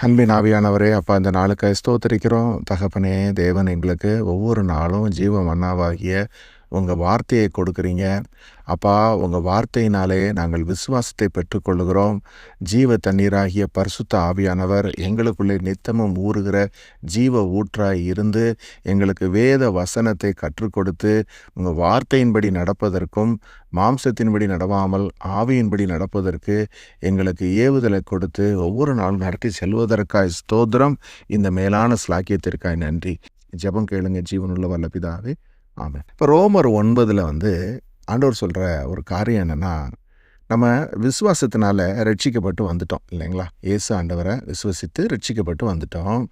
அன்பின் ஆவியானவரே அப்பா இந்த நாளுக்கு ஸ்தோத்திரிக்கிறோம். தகப்பனே தேவன் எங்களுக்கு ஒவ்வொரு நாளும் ஜீவ மன்னாவாகிய உங்கள் வார்த்தையை கொடுக்குறீங்க. அப்பா உங்கள் வார்த்தையினாலே நாங்கள் விசுவாசத்தை பெற்றுக்கொள்கிறோம் ஜீவ தண்ணீராகிய பரிசுத்த ஆவியானவர் எங்களுக்குள்ளே நித்தமும் ஊறுகிற ஜீவ ஊற்றாய் இருந்து எங்களுக்கு வேத வசனத்தை கற்றுக் கொடுத்து உங்கள் வார்த்தையின்படி நடப்பதற்கும் மாம்சத்தின்படி நடவாமல் ஆவியின்படி நடப்பதற்கு எங்களுக்கு ஏவுதலை கொடுத்து ஒவ்வொரு நாளும் நடத்தி செல்வதற்காய் ஸ்தோத்திரம். இந்த மேலான ஸ்லாக்கியத்திற்காய் நன்றி. ஜெபம் கேளுங்க ஜீவனுள்ள வல்லபிதாவே. ஆமாம். இப்போ ரோமர் ஒன்பதில் வந்து ஆண்டவர் சொல்கிற ஒரு காரியம் என்னென்னா நம்ம விசுவாசத்தினால ரட்சிக்கப்பட்டு வந்துட்டோம் இல்லைங்களா? இயேசு ஆண்டவரை விசுவசித்து ரட்சிக்கப்பட்டு வந்துட்டோம்.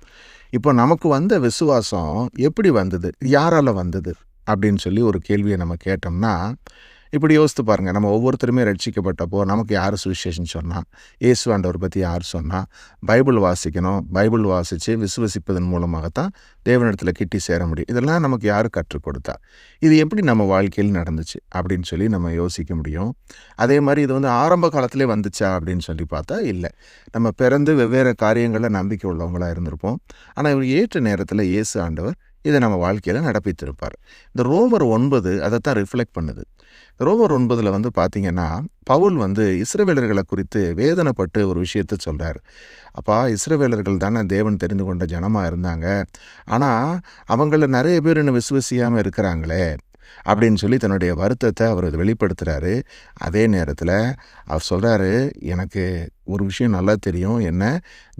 இப்போ நமக்கு வந்த விசுவாசம் எப்படி வந்தது? யாரால் வந்தது? அப்படின்னு சொல்லி ஒரு கேள்வியை நம்ம கேட்டோம்னா இப்படி யோசித்து பாருங்கள் நம்ம ஒவ்வொருத்தருமே ரட்சிக்கப்பட்டப்போ நமக்கு யார் சுவிசேஷன் சொன்னால் இயேசு ஆண்டவர் பற்றி யார் சொன்னால் பைபிள் வாசிக்கணும். பைபிள் வாசித்து விசுவசிப்பதன் மூலமாகத்தான் தேவனிடத்தில் கிட்டி சேர முடியும். இதெல்லாம் நமக்கு யார் கற்றுக் கொடுத்தா? இது எப்படி நம்ம வாழ்க்கையில் நடந்துச்சு? அப்படின்னு சொல்லி நம்ம யோசிக்க முடியும். அதே மாதிரி இது வந்து ஆரம்ப காலத்திலே வந்துச்சா? அப்படின்னு சொல்லி பார்த்தா இல்லை. நம்ம பிறந்து வெவ்வேறு காரியங்களில் நம்பிக்கை உள்ளவங்களாக இருந்திருப்போம். ஆனால் இவர் ஏற்ற நேரத்தில் இயேசு ஆண்டவர் இதை நம்ம வாழ்க்கையில் நடப்பித்திருப்பார். இந்த ரோமர் ஒன்பது அதைத்தான் ரிஃப்ளெக்ட் பண்ணுது. ரோமர் ஒன்பதில் வந்து பார்த்தீங்கன்னா பவுல் வந்து இஸ்ரவேலர்களை குறித்து வேதனைப்பட்டு ஒரு விஷயத்த சொல்கிறார் அப்பா இஸ்ரவேலர்கள் தானே தேவன் தெரிந்து கொண்ட ஜனமாக இருந்தாங்க. ஆனால் அவங்கள நிறைய பேர் இன்னும் விசுவசியாமல் இருக்கிறாங்களே அப்படின்னு சொல்லி தன்னுடைய வருத்தத்தை அவர் வெளிப்படுத்துகிறாரு அதே நேரத்தில் அவர் சொல்கிறாரு எனக்கு ஒரு விஷயம் நல்லா தெரியும். என்ன?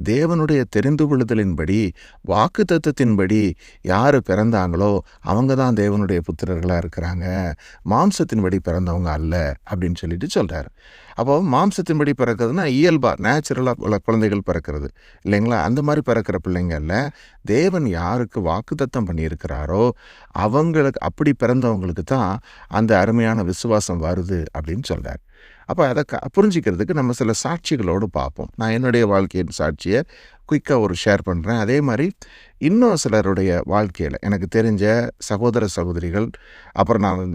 தேவனுடைய தெரிந்து கொள்ளுதலின்படி வாக்கு தத்துவத்தின்படி யார் பிறந்தாங்களோ அவங்க தான் தேவனுடைய புத்திரர்களாக இருக்கிறாங்க. மாம்சத்தின்படி பிறந்தவங்க அல்ல அப்படின்னு சொல்லிட்டு சொல்கிறார் அப்போ மாம்சத்தின்படி பிறக்கிறதுனா இயல்பாக நேச்சுரலாக குழந்தைகள் பிறக்கிறது. இல்லைங்களா? அந்த மாதிரி பிறக்கிற பிள்ளைங்கள்ல தேவன் யாருக்கு வாக்குத்தத்தம் பண்ணியிருக்கிறாரோ அவங்களுக்கு அப்படி பிறந்தவங்களுக்கு தான் அந்த அருமையான விசுவாசம் வருது அப்படின்னு சொல்கிறார் அப்போ அதை க புரிஞ்சிக்கிறதுக்கு நம்ம சில சாட்சிகளோடு பார்ப்போம். நான் என்னுடைய வாழ்க்கையின் சாட்சியை குயிக்காக ஒரு ஷேர் பண்ணுறேன் அதே மாதிரி இன்னும் சிலருடைய வாழ்க்கையில் எனக்கு தெரிஞ்ச சகோதர சகோதரிகள் அப்புறம் நான்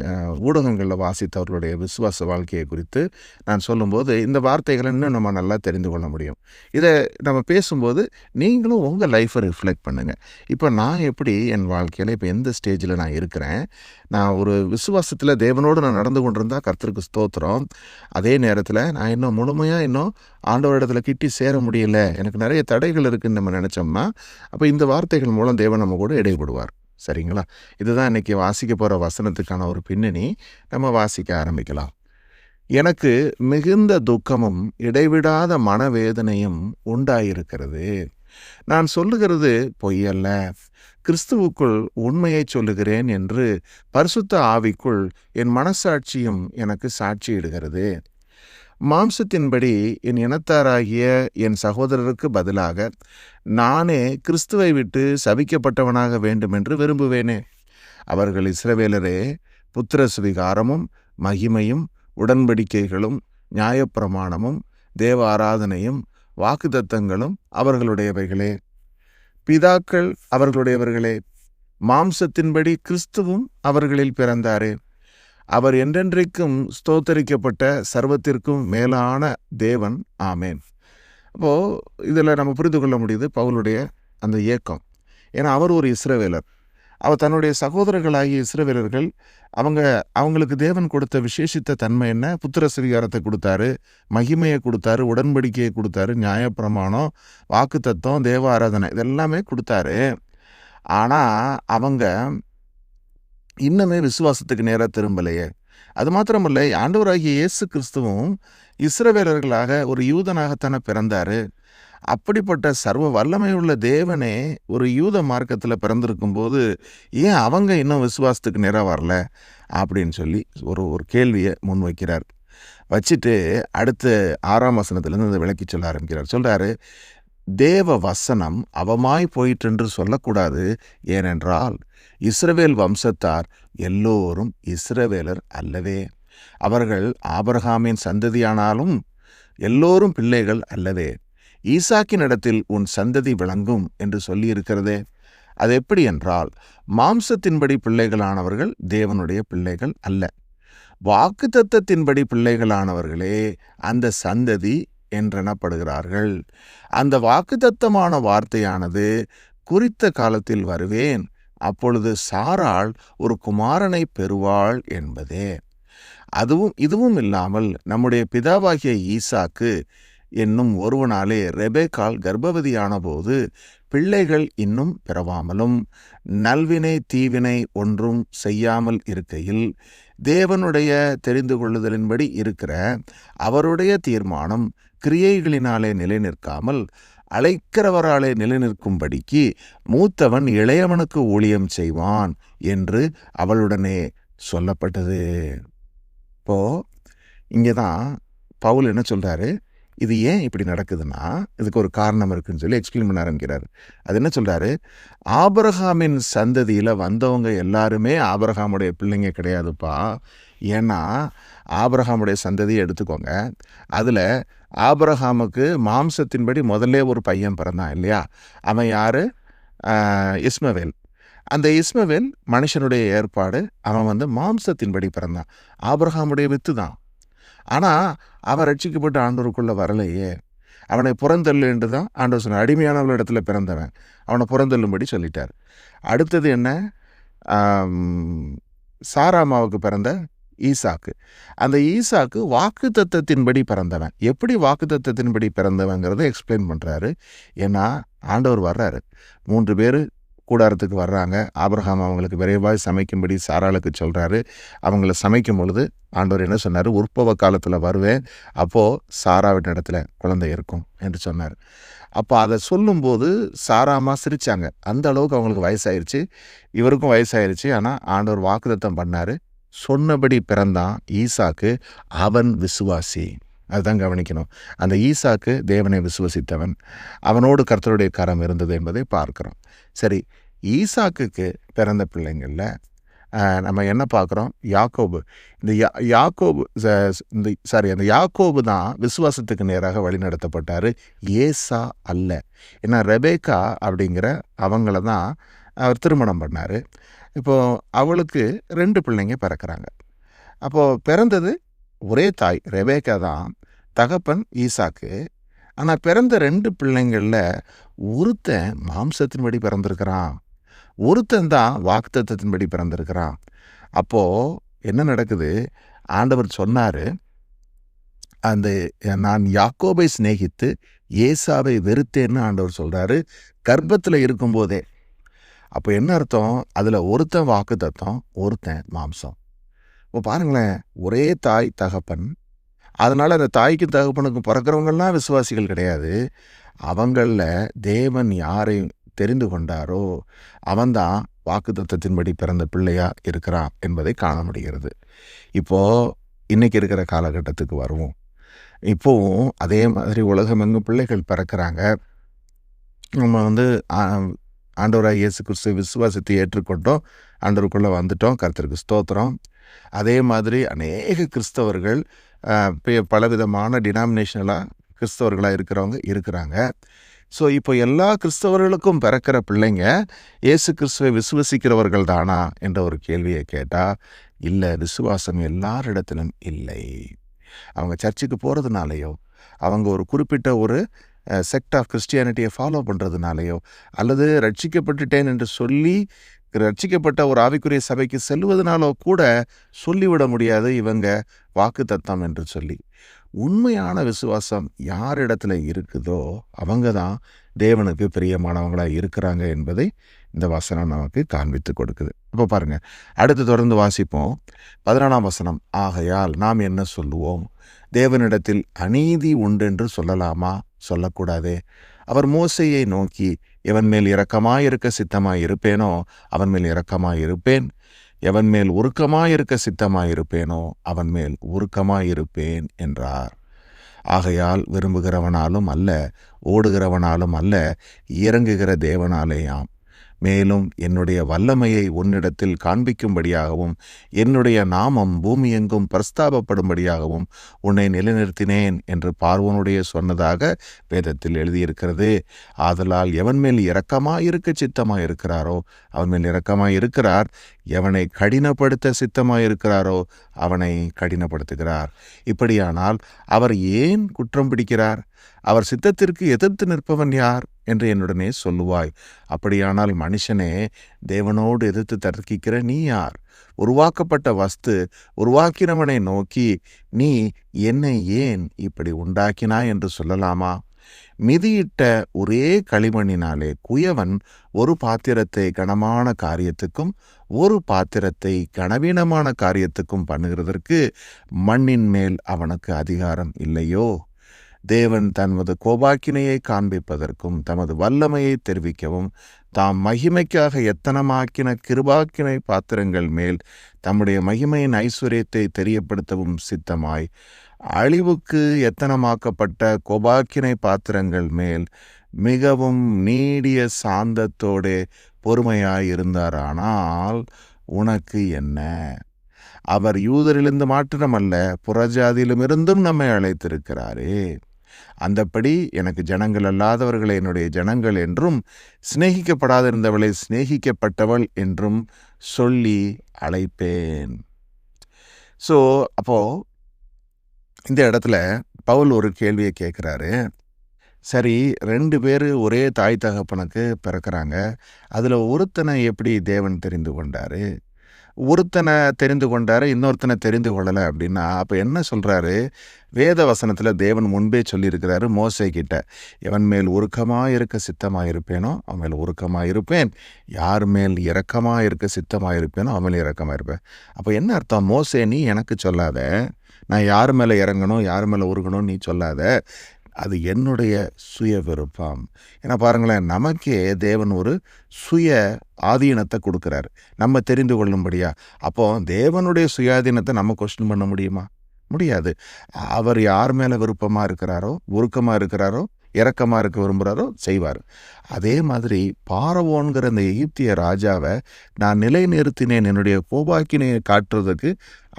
ஊடகங்களில் வாசித்தவர்களுடைய விசுவாச வாழ்க்கையை குறித்து நான் சொல்லும்போது இந்த வார்த்தைகளை இன்னும் நம்ம நல்லா தெரிந்து கொள்ள முடியும். இதை நம்ம பேசும்போது நீங்களும் உங்கள் லைஃப்பை ரிஃப்ளெக்ட் பண்ணுங்கள் இப்போ நான் எப்படி என் வாழ்க்கையில் இப்போ எந்த ஸ்டேஜில் நான் இருக்கிறேன்? நான் ஒரு விசுவாசத்தில் தேவனோடு நான் நடந்து கொண்டிருந்தால் கர்த்தருக்கு ஸ்தோத்திரம். அதே நேரத்தில் நான் இன்னும் முழுமையாக இன்னும் ஆண்டவரிடத்தில் கிட்டி சேர முடியல. எனக்கு நிறைய தடைகள் இருக்குதுன்னு நம்ம நினச்சோம்னா அப்போ இந்த வார்த்தை வார்த்தைகள் மூலம் தேவன் நம்ம கூட இடைபடுவார். சரிங்களா? இதுதான் இன்றைக்கி வாசிக்க போகிற வசனத்துக்கான ஒரு பின்னணி. நம்ம வாசிக்க ஆரம்பிக்கலாம். எனக்கு மிகுந்த துக்கமும் இடைவிடாத மனவேதனையும் உண்டாயிருக்கிறது. நான் சொல்லுகிறது பொய்யல்ல. கிறிஸ்துவுக்குள் உண்மையை சொல்லுகிறேன் என்று பரிசுத்த ஆவிக்குள் என் மனசாட்சியும் எனக்கு சாட்சியிடுகிறது. மாம்சத்தின்படி என் இனத்தாராகிய என் சகோதரருக்கு பதிலாக நானே கிறிஸ்துவை விட்டு சபிக்கப்பட்டவனாக வேண்டுமென்று விரும்புவேனே. அவர்கள் இஸ்ரவேலரே புத்திர சுவிகாரமும் மகிமையும் உடன்படிக்கைகளும் நியாயப்பிரமாணமும் தேவ ஆராதனையும் வாக்குதத்தங்களும் அவர்களுடையவைகளே. பிதாக்கள் அவர்களுடையவர்களே மாம்சத்தின்படி கிறிஸ்துவும் அவர்களில் பிறந்தாரே. அவர் என்றென்றைக்கும் ஸ்தோத்தரிக்கப்பட்ட சர்வத்திற்கும் மேலான தேவன். ஆமேன். அப்போது இதில் நம்ம புரிந்து கொள்ள முடியுது பவுலுடைய அந்த இயக்கம். ஏன்னா அவர் ஒரு இஸ்ரவேலர். அவர் தன்னுடைய சகோதரர்களாகிய இஸ்ரவேலர்கள் அவங்க அவங்களுக்கு தேவன் கொடுத்த விசேஷித்த தன்மை என்ன? புத்திர சிவிகாரத்தை கொடுத்தாரு மகிமையை கொடுத்தாரு உடன்படிக்கையை கொடுத்தாரு நியாயப்பிரமாணம் வாக்கு தத்துவம் தேவ ஆராதனை இதெல்லாமே கொடுத்தாரு. ஆனால் அவங்க இன்னுமே விசுவாசத்துக்கு நேராக திரும்பலையே. அது மாத்திரமல்ல ஆண்டவராகிய இயேசு கிறிஸ்துவும் இஸ்ரவேலர்களாக ஒரு யூதனாகத்தானே பிறந்தாரு. அப்படிப்பட்ட சர்வ வல்லமையுள்ள தேவனே ஒரு யூத மார்க்கத்தில் பிறந்திருக்கும் போது ஏன் அவங்க இன்னும் விசுவாசத்துக்கு நேராக வரல? அப்படின்னு சொல்லி ஒரு ஒரு கேள்வியை முன்வைக்கிறார். வச்சுட்டு அடுத்து ஆறாம் வசனத்துலேருந்து அதை விளக்கி சொல்ல ஆரம்பிக்கிறார். சொல்கிறாரு தேவ வசனம் அவமாய் போயிற்றென்று சொல்லக்கூடாது ஏனென்றால் இஸ்ரவேல் வம்சத்தார் எல்லோரும் இஸ்ரவேலர் அல்லவே. அவர்கள் ஆபரகாமின் சந்ததியானாலும் எல்லோரும் பிள்ளைகள் அல்லவே. ஈசாக்கின் இடத்தில் உன் சந்ததி விளங்கும் என்று சொல்லியிருக்கிறதே. அது எப்படி என்றால் மாம்சத்தின்படி பிள்ளைகளானவர்கள் தேவனுடைய பிள்ளைகள் அல்ல. வாக்கு தத்தத்தின்படி பிள்ளைகளானவர்களே அந்த சந்ததி என்றெனப்படுகிறார்கள். அந்த வாக்குத்தத்தமான வார்த்தையானது குறித்த காலத்தில் வருவேன். அப்பொழுது சாராள் ஒரு குமாரனை பெறுவாள் என்பதே. அதுவும் இதுவும் இல்லாமல் நம்முடைய பிதாவாகிய ஈசாக்கு என்னும் ஒருவனாலே ரெபேக்கால் கர்ப்பவதியான போது பிள்ளைகள் இன்னும் பிறவாமலும் நல்வினை தீவினை ஒன்றும் செய்யாமல் இருக்கையில் தேவனுடைய தெரிந்து கொள்ளுதலின்படி இருக்கிற அவருடைய தீர்மானம் கிரியைகளினாலே நிலைநிற்காமல் அழைக்கிறவராலே நிலைநிற்கும்படிக்கு மூத்தவன் இளையவனுக்கு ஊழியம் செய்வான் என்று அவளுடனே சொல்லப்பட்டது. இப்போ இங்கே தான் பவுல் என்ன சொல்கிறாரு இது ஏன் இப்படி நடக்குதுன்னா இதுக்கு ஒரு காரணம் இருக்குன்னு சொல்லி எக்ஸ்பிளைன் பண்ண ஆரம்பிக்கிறார். அது என்ன சொல்கிறாரு ஆபரகாமின் சந்ததியில் வந்தவங்க எல்லாருமே ஆபரகாமுடைய பிள்ளைங்க கிடையாதுப்பா. ஏன்னா ஆபரகாமுடைய சந்ததியை எடுத்துக்கோங்க. அதில் ஆபரகாமுக்கு மாம்சத்தின்படி முதல்ல ஒரு பையன் பிறந்தான் இல்லையா? அவன் யார்? இஸ்மவேல். அந்த இஸ்மவேல் மனுஷனுடைய ஏற்பாடு அவன் வந்து மாம்சத்தின்படி பிறந்தான். ஆபரகாமுடைய வித்து தான் ஆனால் அவன் ரட்சிக்கப்பட்டு ஆண்டோருக்குள்ளே வரலையே. அவனை புறந்தள்ளு என்று தான் ஆண்டவர் சொன்ன அடிமையானவர்கள் இடத்துல பிறந்தவன். அவனை புறந்தள்ளும்படி சொல்லிட்டார். அடுத்தது என்ன? சாராமாவுக்கு பிறந்த ஈசாக்கு. அந்த ஈசாக்கு வாக்கு தத்தத்தின்படி பிறந்தவன். எப்படி வாக்கு தத்தத்தின்படி பிறந்தவங்கிறத எக்ஸ்பிளைன் பண்ணுறாரு ஏன்னா ஆண்டவர் வர்றாரு. மூன்று பேர் கூடாரத்துக்கு வர்றாங்க. ஆபிரகாம் அவங்களுக்கு விரைவாய் சமைக்கும்படி சாராளுக்கு சொல்கிறாரு அவங்கள சமைக்கும் பொழுது ஆண்டவர் என்ன சொன்னார்? உற்பவ காலத்தில் வருவேன். அப்போது சாராவின் இடத்துல குழந்தை இருக்கும் என்று சொன்னார். அப்போ அதை சொல்லும்போது சாராமா சிரித்தாங்க அந்த அளவுக்கு அவங்களுக்கு வயசாயிருச்சு. இவருக்கும் வயசாயிருச்சு. ஆனால் ஆண்டவர் வாக்குதத்தம் பண்ணார். சொன்னபடி பிறந்தான் ஈசாக்கு அவன் விசுவாசி. அதுதான் கவனிக்கணும். அந்த ஈசாக்கு தேவனை விசுவசித்தவன். அவனோடு கர்த்தருடைய கரம் இருந்தது என்பதை பார்க்குறோம். சரி ஈசாக்குக்கு பிறந்த பிள்ளைங்களில் நம்ம என்ன பார்க்குறோம்? யாக்கோபு. இந்த யா யாக்கோபு இந்த சாரி அந்த யாக்கோபு தான் விசுவாசத்துக்கு நேராக வழிநடத்தப்பட்டார். ஏசா அல்ல. ஏன்னா ரெபேக்கா அப்படிங்கிற அவங்கள தான் அவர் திருமணம் பண்ணார். இப்போது அவளுக்கு ரெண்டு பிள்ளைங்க பிறக்கிறாங்க. அப்போது பிறந்தது ஒரே தாய் ரெபேக்கா தான் தகப்பன் ஈசாக்கு. ஆனால் பிறந்த ரெண்டு பிள்ளைங்களில் ஒருத்தன் மாம்சத்தின்படி பிறந்திருக்கிறான். ஒருத்தன் தான் வாக்குத்தத்தின்படி பிறந்திருக்கிறான். அப்போது என்ன நடக்குது? ஆண்டவர் சொன்னார் அந்த நான் யாக்கோபை சிநேகித்து ஏசாவை வெறுத்தேன்னு ஆண்டவர் சொல்கிறாரு கர்ப்பத்தில் இருக்கும்போதே அப்போ என்ன அர்த்தம்? அதில் ஒருத்தன் வாக்கு தத்தம் ஒருத்தன் மாம்சம். இப்போ பாருங்களேன் ஒரே தாய் தகப்பன் அதனால் அந்த தாய்க்கும் தகப்பனுக்கும் பிறக்கிறவங்கெல்லாம் விசுவாசிகள் கிடையாது. அவங்களில் தேவன் யாரை தெரிந்து கொண்டாரோ அவன்தான் வாக்கு தத்துவத்தின்படி பிறந்த பிள்ளையாக இருக்கிறான் என்பதை காண முடிகிறது. இப்போது இன்றைக்கி இருக்கிற காலகட்டத்துக்கு வருவோம். இப்போவும் அதே மாதிரி உலகமெங்கும் பிள்ளைகள் பிறக்கிறாங்க. நம்ம வந்து ஆண்டவராக இயேசு கிறிஸ்து விசுவாசத்தை ஏற்றுக்கொண்டோம். ஆண்டவருக்குள்ளே வந்துட்டோம். கருத்தருக்கு ஸ்தோத்திரம். அதே மாதிரி அநேக கிறிஸ்தவர்கள் பலவிதமான டினாமினேஷனலாக கிறிஸ்தவர்களாக இருக்கிறவங்க இருக்கிறாங்க. ஸோ இப்போ எல்லா கிறிஸ்தவர்களுக்கும் பிறக்கிற பிள்ளைங்க இயேசு கிறிஸ்துவை விசுவசிக்கிறவர்கள் தானா என்ற ஒரு கேள்வியை கேட்டால் இல்லை விசுவாசம் எல்லாரிடத்திலும் இல்லை. அவங்க சர்ச்சுக்கு போகிறதுனாலையோ அவங்க ஒரு குறிப்பிட்ட ஒரு செக்ட் ஆஃப் கிறிஸ்டியானிட்டியை ஃபாலோ பண்ணுறதுனாலையோ அல்லது ரட்சிக்கப்பட்டுட்டேன் என்று சொல்லி ரட்சிக்கப்பட்ட ஒரு ஆவிக்குரிய சபைக்கு செல்வதனாலோ கூட சொல்லிவிட முடியாது இவங்க வாக்கு தத்தம் என்று சொல்லி. உண்மையான விசுவாசம் யாரிடத்துல இருக்குதோ அவங்க தான் தேவனுக்கு பிரியமானவங்களாக இருக்கிறாங்க என்பதை இந்த வசனம் நமக்கு காண்பித்து கொடுக்குது. இப்போ பாருங்கள் அடுத்து தொடர்ந்து வாசிப்போம். பதினாலாம் வசனம் ஆகையால் நாம் என்ன சொல்லுவோம்? தேவனிடத்தில் அநீதி உண்டென்று சொல்லலாமா? சொல்லக்கூடாதே. அவர் மோசையை நோக்கி எவன் மேல் இரக்கமாயிருக்க சித்தமாய் இருப்பேனோ அவன் மேல் இரக்கமாயிருப்பேன். எவன் மேல் உருக்கமாயிருக்க சித்தமாயிருப்பேனோ அவன் மேல் உருக்கமாயிருப்பேன் என்றார். ஆகையால் விரும்புகிறவனாலும் அல்ல ஓடுகிறவனாலும் அல்ல இறங்குகிற தேவனாலேயாம். மேலும் என்னுடைய வல்லமையை உன்னிடத்தில் காண்பிக்கும்படியாகவும் என்னுடைய நாமம் பூமியெங்கும் பிரஸ்தாபப்படும்படியாகவும் உன்னை நிலைநிறுத்தினேன் என்று பார்வோனுடைய சொன்னதாக வேதத்தில் எழுதியிருக்கிறது. ஆதலால் எவன் மேல் இரக்கமாயிருக்க இருக்க இருக்கிறாரோ அவன் மேல் இரக்கமாய் இருக்கிறார் எவனை கடினப்படுத்த சித்தமாயிருக்கிறாரோ அவனை கடினப்படுத்துகிறார். இப்படியானால் அவர் ஏன் குற்றம் பிடிக்கிறார்? அவர் சித்தத்திற்கு எதிர்த்து நிற்பவன் யார்? என்று என்னுடனே சொல்லுவாய். அப்படியானால் மனுஷனே தேவனோடு எதிர்த்து தர்க்கிக்கிற நீ யார்? உருவாக்கப்பட்ட வஸ்து உருவாக்கினவனை நோக்கி நீ என்னை ஏன் இப்படி உண்டாக்கினாய்? என்று சொல்லலாமா? மிதியிட்ட ஒரே களிமண்ணினாலே குயவன் ஒரு பாத்திரத்தை கனமான காரியத்துக்கும் ஒரு பாத்திரத்தை கனவீனமான காரியத்துக்கும் பண்ணுகிறதற்கு மண்ணின் மேல் அவனுக்கு அதிகாரம் இல்லையோ? தேவன் தமது கோபாக்கினையை காண்பிப்பதற்கும் தமது வல்லமையை தெரிவிக்கவும் தாம் மகிமைக்காக எத்தனமாக்கின கிருபாக்கினை பாத்திரங்கள் மேல் தம்முடைய மகிமையின் ஐஸ்வர்யத்தை தெரியப்படுத்தவும் சித்தமாய். அழிவுக்கு எத்தனமாக்கப்பட்ட கோபாக்கினை பாத்திரங்கள் மேல் மிகவும் நீடிய சாந்தத்தோடே பொறுமையாயிருந்தாரானால் உனக்கு என்ன? அவர் யூதரிலிருந்து மாற்றமல்ல புறஜாதியிலுமிருந்தும் நம்மை அழைத்திருக்கிறாரே. அந்தப்படி எனக்கு ஜனங்கள் அல்லாதவர்களை என்னுடைய ஜனங்கள் என்றும் சிநேகிக்கப்படாதிருந்தவளை சிநேகிக்கப்பட்டவள் என்றும் சொல்லி அழைப்பேன். ஸோ அப்போது இந்த இடத்துல பவுல் ஒரு கேள்வியை கேட்குறாரு. சரி ரெண்டு பேர் ஒரே தாய் தகப்பனுக்கு பிறக்கிறாங்க. அதில் ஒருத்தனை எப்படி தேவன் தெரிந்து கொண்டாரு? ஒருத்தனை தெரிந்து கொண்டாரு இன்னொருத்தனை தெரிந்து கொள்ளலை அப்படின்னா அப்போ என்ன சொல்கிறாரு வேத வசனத்தில் தேவன் முன்பே சொல்லியிருக்கிறாரு மோசை கிட்ட எவன் மேல் உருக்கமாக இருக்க சித்தமாக இருப்பேனோ அவன் மேல் உருக்கமாக இருப்பேன் யார் மேல் இரக்கமாக இருக்க சித்தமாக இருப்பேனோ அவன் மேல் இரக்கமாக இருப்பேன் அப்போ என்ன அர்த்தம்? மோசே நீ எனக்கு சொல்லாத. நான் யார் மேலே இறங்கணும் யார் மேலே உருகணும் நீ சொல்லாத. அது என்னுடைய சுய விருப்பம் ஏன்னா பாருங்களேன் நமக்கே தேவன் ஒரு சுய ஆதீனத்தை கொடுக்குறாரு. நம்ம தெரிந்து கொள்ளும்படியா? அப்போ தேவனுடைய சுயாதீனத்தை நம்ம கொஸ்டின் பண்ண முடியுமா? முடியாது. அவர் யார் மேலே விருப்பமாக இருக்கிறாரோ உருக்கமாக இருக்கிறாரோ இறக்கமாக இருக்க விரும்புகிறாரோ செய்வார். அதே மாதிரி பாரவோன்கிற அந்த எகிப்திய ராஜாவை நான் நிலை நிறுத்தினேன் என்னுடைய கோபாக்கினையை காட்டுறதுக்கு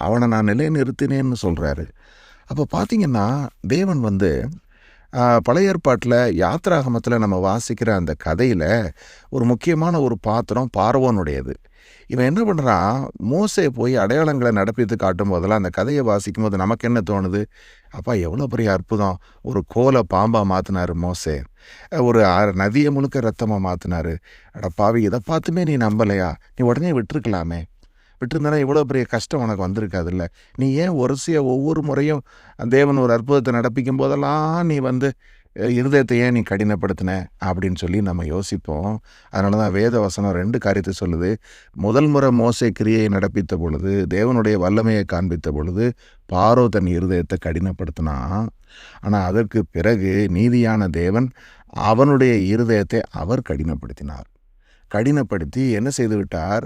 அவனை நான் நிலை நிறுத்தினேன்னு சொல்கிறாரு அப்போ பார்த்தீங்கன்னா தேவன் வந்து பழைய ஏற்பாட்டில் யாத்ராகமத்தில் நம்ம வாசிக்கிற அந்த கதையில் ஒரு முக்கியமான ஒரு பாத்திரம் பார்வோனுடையது. இவன் என்ன பண்ணுறான் மோசை போய் அடையாளங்களை நடப்பித்து காட்டும் போதெல்லாம் அந்த கதையை வாசிக்கும் போது நமக்கு என்ன தோணுது? அப்பா எவ்வளோ பெரிய அற்புதம். ஒரு கோலை பாம்பாக மாற்றினார் மோசே. ஒரு நதியை முழுக்க ரத்தமாக மாற்றினார் அட பாவி இதை பார்த்துமே நீ நம்பலையா? நீ உடனே விட்டுருக்கலாமே. விட்டுருந்தானா இவ்வளோ பெரிய கஷ்டம் உனக்கு வந்திருக்காதுல்ல. நீ ஏன் வரிசையாக ஒவ்வொரு முறையும் தேவன் ஒரு அற்புதத்தை நடப்பிக்கும் போதெல்லாம் நீ வந்து இருதயத்தை ஏன் நீ கடினப்படுத்தின? அப்படின்னு சொல்லி நம்ம யோசிப்போம். அதனால தான் வேத வசனம் ரெண்டு காரியத்தை சொல்லுது. முதல் முறை மோசை கிரியை நடப்பித்த பொழுது தேவனுடைய வல்லமையை காண்பித்த பொழுது பாரோ தன் இருதயத்தை கடினப்படுத்தினான். ஆனால் அதற்கு பிறகு நீதியான தேவன் அவனுடைய இருதயத்தை அவர் கடினப்படுத்தினார். கடினப்படுத்தி என்ன செய்து விட்டார்?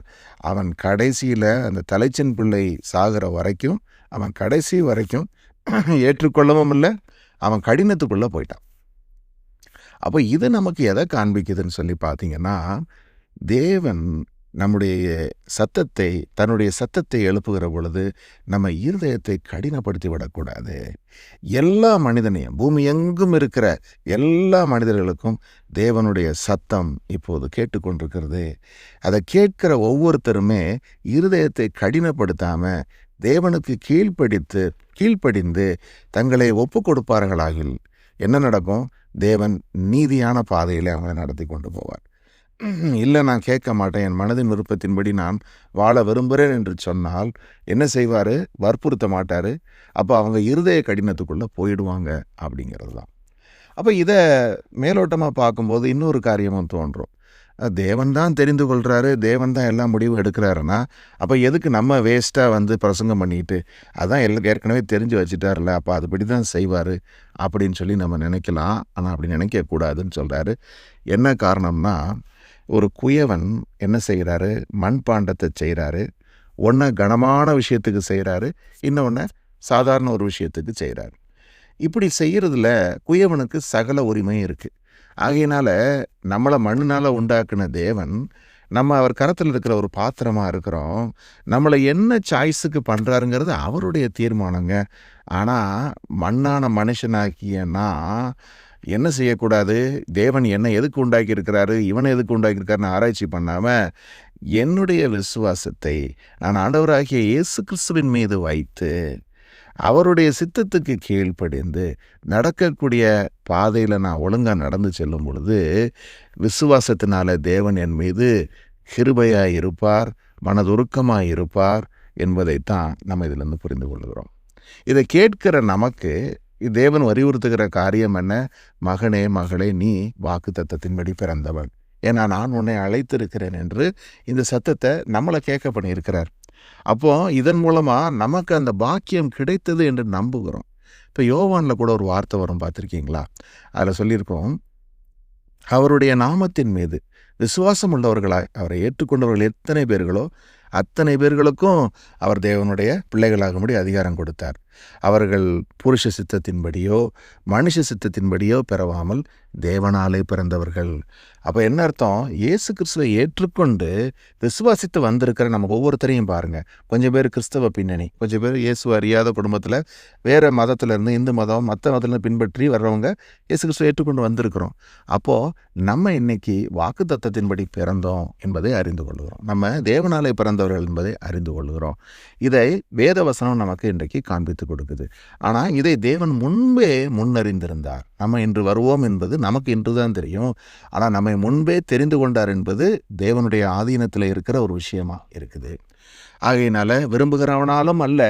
அவன் கடைசியில் அந்த தலைச்சின் பிள்ளை சாகிற வரைக்கும் அவன் கடைசி வரைக்கும் ஏற்றுக்கொள்ளவும் இல்லை அவன் கடினத்துக்குள்ளே போயிட்டான். அப்போ இது நமக்கு எதை காண்பிக்குதுன்னு சொல்லி பார்த்தீங்கன்னா தேவன் நம்முடைய சத்தத்தை தன்னுடைய சத்தத்தை எழுப்புகிற பொழுது நம்ம இருதயத்தை கடினப்படுத்தி விடக்கூடாது எல்லா மனிதனையும் பூமி எங்கும் இருக்கிற எல்லா மனிதர்களுக்கும் தேவனுடைய சத்தம் இப்போது கேட்டுக்கொண்டிருக்கிறது. அதை கேட்கிற ஒவ்வொருத்தருமே இருதயத்தை கடினப்படுத்தாம தேவனுக்கு கீழ்ப்படித்து கீழ்ப்படிந்து தங்களை ஒப்பு கொடுப்பார்களாகில் என்ன நடக்கும்? தேவன் நீதியான பாதையில் அவங்களை நடத்தி கொண்டு போவார். இல்லை நான் கேட்க மாட்டேன். என் மனதின் விருப்பத்தின்படி நான் வாழ விரும்புகிறேன் என்று சொன்னால் என்ன செய்வார்? வற்புறுத்த மாட்டார். அப்போ அவங்க இருதய கடினத்துக்குள்ளே போயிடுவாங்க அப்படிங்கிறது தான் அப்போ இதை மேலோட்டமாக பார்க்கும்போது இன்னொரு காரியமும் தோன்றும். தேவன் தான் தெரிந்து கொள்கிறாரு தேவன் தான் எல்லா முடிவும் எடுக்கிறாருன்னா அப்போ எதுக்கு நம்ம வேஸ்ட்டாக வந்து பிரசங்கம் பண்ணிட்டு அதான் எல்லாம் ஏற்கனவே தெரிஞ்சு வச்சுட்டார்ல அப்போ அதுபடி தான் செய்வார் அப்படின்னு சொல்லி நம்ம நினைக்கலாம். ஆனால் அப்படி நினைக்கக்கூடாதுன்னு சொல்கிறாரு என்ன காரணம்னா ஒரு குயவன் என்ன செய்கிறாரு மண்பாண்டத்தை செய்கிறாரு ஒன்று கனமான விஷயத்துக்கு செய்கிறாரு இன்னொன்று சாதாரண ஒரு விஷயத்துக்கு செய்கிறாரு இப்படி செய்கிறதுல குயவனுக்கு சகல உரிமை இருக்குது ஆகையினால் நம்மளை மண்ணினால் உண்டாக்குன தேவன் நம்ம அவர் கரத்தில் இருக்கிற ஒரு பாத்திரமாக இருக்கிறோம். நம்மளை என்ன சாய்ஸுக்கு பண்ணுறாருங்கிறது அவருடைய தீர்மானங்க. ஆனால் மண்ணான மனுஷனாக்கியன்னா என்ன செய்யக்கூடாது? தேவன் என்ன எதுக்கு உண்டாக்கி இருக்கிறாரு இவனை எதுக்கு உண்டாக்கியிருக்காருன்னு ஆராய்ச்சி பண்ணாமல் என்னுடைய விசுவாசத்தை நான் ஆண்டவராகிய இயேசு கிறிஸ்துவின் மீது வைத்து அவருடைய சித்தத்துக்கு கீழ்ப்படிந்து நடக்கக்கூடிய பாதையில் நான் ஒழுங்காக நடந்து செல்லும் பொழுது விசுவாசத்தினால தேவன் என் மீது கிருபையாக இருப்பார் மனதுருக்கமாக இருப்பார் என்பதைத்தான் நம்ம இதிலிருந்து புரிந்து கொள்கிறோம். இதை கேட்கிற நமக்கு தேவன் வலியுறுத்துகிற காரியம் என்ன? மகனே மகளே நீ வாக்கு தத்தத்தின்படி பிறந்தவன். ஏன்னா நான் உன்னை அழைத்திருக்கிறேன் என்று இந்த சத்தத்தை நம்மளை கேட்க பண்ணியிருக்கிறார். அப்போ இதன் மூலமாக நமக்கு அந்த பாக்கியம் கிடைத்தது என்று நம்புகிறோம். இப்போ யோவானில் கூட ஒரு வார்த்தை வரும் பார்த்துருக்கீங்களா? அதில் சொல்லியிருக்கோம் அவருடைய நாமத்தின் மீது விசுவாசம் உள்ளவர்களாய் அவரை ஏற்றுக்கொண்டவர்கள் எத்தனை பேர்களோ அத்தனை பேர்களுக்கும் அவர் தேவனுடைய பிள்ளைகளாகும்படி அதிகாரம் கொடுத்தார். அவர்கள் புருஷ சித்தத்தின்படியோ மனுஷ சித்தத்தின்படியோ பெறவாமல் தேவனாலே பிறந்தவர்கள். அப்போ என்ன அர்த்தம்? இயேசு கிறிஸ்துவை ஏற்றுக்கொண்டு விசுவாசித்து வந்திருக்கிற நம்ம ஒவ்வொருத்தரையும் பாருங்கள் கொஞ்சம் பேர் கிறிஸ்தவ பின்னணி கொஞ்சம் பேர் இயேசு அறியாத குடும்பத்தில் வேறு மதத்திலேருந்து இந்து மதம் மற்ற மதத்தில் பின்பற்றி வர்றவங்க இயேசு கிறிஸ்துவை ஏற்றுக்கொண்டு வந்திருக்கிறோம். அப்போது நம்ம இன்னைக்கு வாக்கு தத்தத்தின்படி பிறந்தோம் என்பதை அறிந்து கொள்கிறோம். நம்ம தேவனாலே பிறந்தவர்கள் என்பதை அறிந்து கொள்கிறோம். இதை வேதவசனம் நமக்கு இன்றைக்கு காண்பித்து கொடுக்குது. ஆனால் இதை தேவன் முன்பே முன்னறிந்திருந்தார். நம்ம இன்று வருவோம் என்பது நமக்கு இன்று தான் தெரியும். ஆனால் நம்மை முன்பே தெரிந்து கொண்டார் என்பது தேவனுடைய ஆதீனத்தில் இருக்கிற ஒரு விஷயமா இருக்குது. ஆகையினால விரும்புகிறவனாலும் அல்ல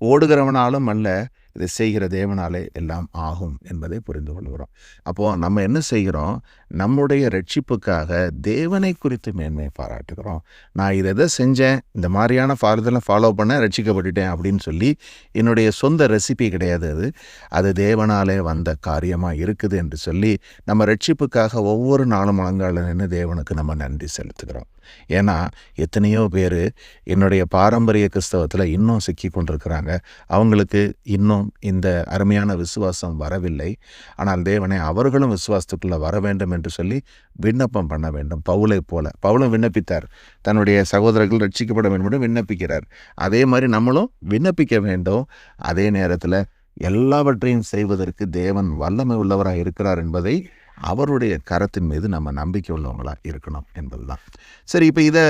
ஓடுகிறவனாலும் அல்ல இதை செய்கிற தேவனாலே எல்லாம் ஆகும் என்பதை புரிந்து கொள்கிறோம். அப்போது நம்ம என்ன செய்கிறோம்? நம்முடைய ரட்சிப்புக்காக தேவனை குறித்து மேன்மையை பாராட்டுகிறோம். நான் இதை எதை செஞ்சேன்? இந்த மாதிரியான ஃபாலோதெல்லாம் ஃபாலோ பண்ண ரட்சிக்கப்பட்டுட்டேன் அப்படின்னு சொல்லி என்னுடைய சொந்த ரெசிபி கிடையாது அது. அது தேவனாலே வந்த காரியமாக இருக்குது என்று சொல்லி நம்ம ரட்சிப்புக்காக ஒவ்வொரு நாளும் முழங்கால நின்று தேவனுக்கு நம்ம நன்றி செலுத்துகிறோம். ஏன்னா எத்தனையோ பேர் என்னுடைய பாரம்பரிய கிறிஸ்தவத்தில் இன்னும் சிக்கி கொண்டிருக்கிறாங்க. அவங்களுக்கு இன்னும் இந்த அருமையான விசுவாசம் வரவில்லை. ஆனால் தேவனை அவர்களும் விசுவாசத்துக்குள்ளே வர வேண்டும் என்று சொல்லி விண்ணப்பம் பண்ண வேண்டும். பவுலை போல. பவுலும் விண்ணப்பித்தார். தன்னுடைய சகோதரர்கள் ரட்சிக்கப்பட வேண்டும் என்று விண்ணப்பிக்கிறார். அதே மாதிரி நம்மளும் விண்ணப்பிக்க வேண்டும். அதே நேரத்தில் எல்லாவற்றையும் செய்வதற்கு தேவன் வல்லமை உள்ளவராக இருக்கிறார் என்பதை அவருடைய கரத்தின் மீது நம்ம நம்பிக்கை உள்ளவங்களாக இருக்கணும் என்பது தான் சரி இப்போ இதை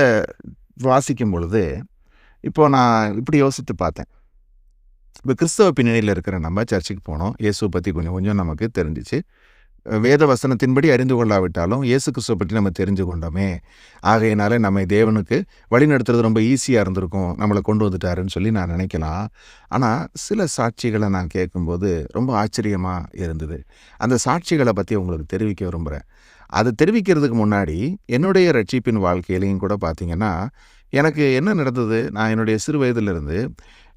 வாசிக்கும் பொழுது இப்போது நான் இப்படி யோசித்து பார்த்தேன். இப்போ கிறிஸ்தவ பின்னணியில் இருக்கிற நம்ம சர்ச்சுக்கு போனோம். இயேசுவை பற்றி கொஞ்சம் கொஞ்சம் நமக்கு தெரிஞ்சிச்சு. வேத வசனத்தின்படி அறிந்து கொள்ளாவிட்டாலும் இயேசு கிறிஸ்துவை பற்றி நம்ம தெரிஞ்சு கொண்டோமே. ஆகையினால நம்மை தேவனுக்கு வழிநடத்துறது ரொம்ப ஈஸியாக இருந்திருக்கும். நம்மளை கொண்டு வந்துட்டாருன்னு சொல்லி நான் நினைக்கலாம். ஆனால் சில சாட்சிகளை நான் கேட்கும்போது ரொம்ப ஆச்சரியமாக இருந்தது. அந்த சாட்சிகளை பற்றி உங்களுக்கு தெரிவிக்க விரும்புகிறேன் அதை தெரிவிக்கிறதுக்கு முன்னாடி என்னுடைய ரட்சிப்பின் வாழ்க்கையிலையும் கூட பார்த்தீங்கன்னா எனக்கு என்ன நடந்தது? நான் என்னுடைய சிறு வயதிலிருந்து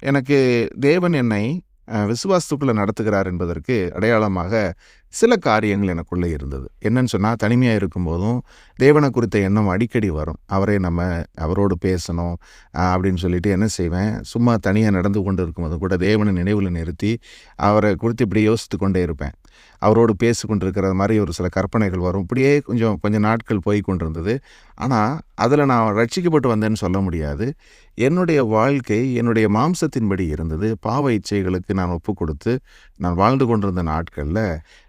எனக்கு தேவன் என்னை விசுவாசத்துக்குள்ளே நடத்துகிறார் என்பதற்கு அடையாளமாக சில காரியங்கள் எனக்குள்ளே இருந்தது. என்னன்னு சொன்னால் தனிமையாக இருக்கும்போதும் தேவனை குறித்த எண்ணம் அடிக்கடி வரும். அவரே நம்ம அவரோடு பேசணும் அப்படின்னு சொல்லிட்டு என்ன செய்வேன்? சும்மா தனியாக நடந்து கொண்டு இருக்கும்போது கூட தேவனை நினைவில் நிறுத்தி அவரை குறித்து இப்படி யோசித்து கொண்டே இருப்பேன். அவரோடு பேசி கொண்டிருக்கிற மாதிரி ஒரு சில கற்பனைகள் வரும். இப்படியே கொஞ்சம் கொஞ்சம் நாட்கள் போய் கொண்டிருந்தது ஆனால் அதில் நான் ரட்சிக்கப்பட்டு வந்தேன்னு சொல்ல முடியாது. என்னுடைய வாழ்க்கை என்னுடைய மாம்சத்தின்படி இருந்தது. பாவ இச்சைகளுக்கு நான் ஒப்பு கொடுத்து நான் வாழ்ந்து கொண்டிருந்த நாட்களில்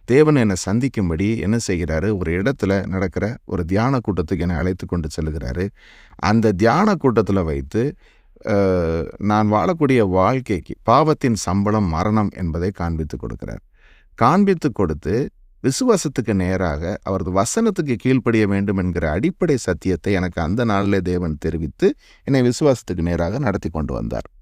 தேவன் என்னை சந்திக்கும்படி என்ன செய்கிறாரு? ஒரு இடத்துல நடக்கிற ஒரு தியான கூட்டத்துக்கு என்னை அழைத்து கொண்டு செல்கிறாரு. அந்த தியான கூட்டத்தில் வைத்து நான் வாழக்கூடிய வாழ்க்கைக்கு பாவத்தின் சம்பளம் மரணம் என்பதை காண்பித்து கொடுக்கிறார். காண்பித்து கொடுத்து விசுவாசத்துக்கு நேராக அவரது வசனத்துக்கு கீழ்ப்படிய வேண்டும் என்கிற அடிப்படை சத்தியத்தை எனக்கு அந்த நாளிலே தேவன் தெரிவித்து என்னை விசுவாசத்துக்கு நேராக நடத்தி கொண்டு வந்தார்.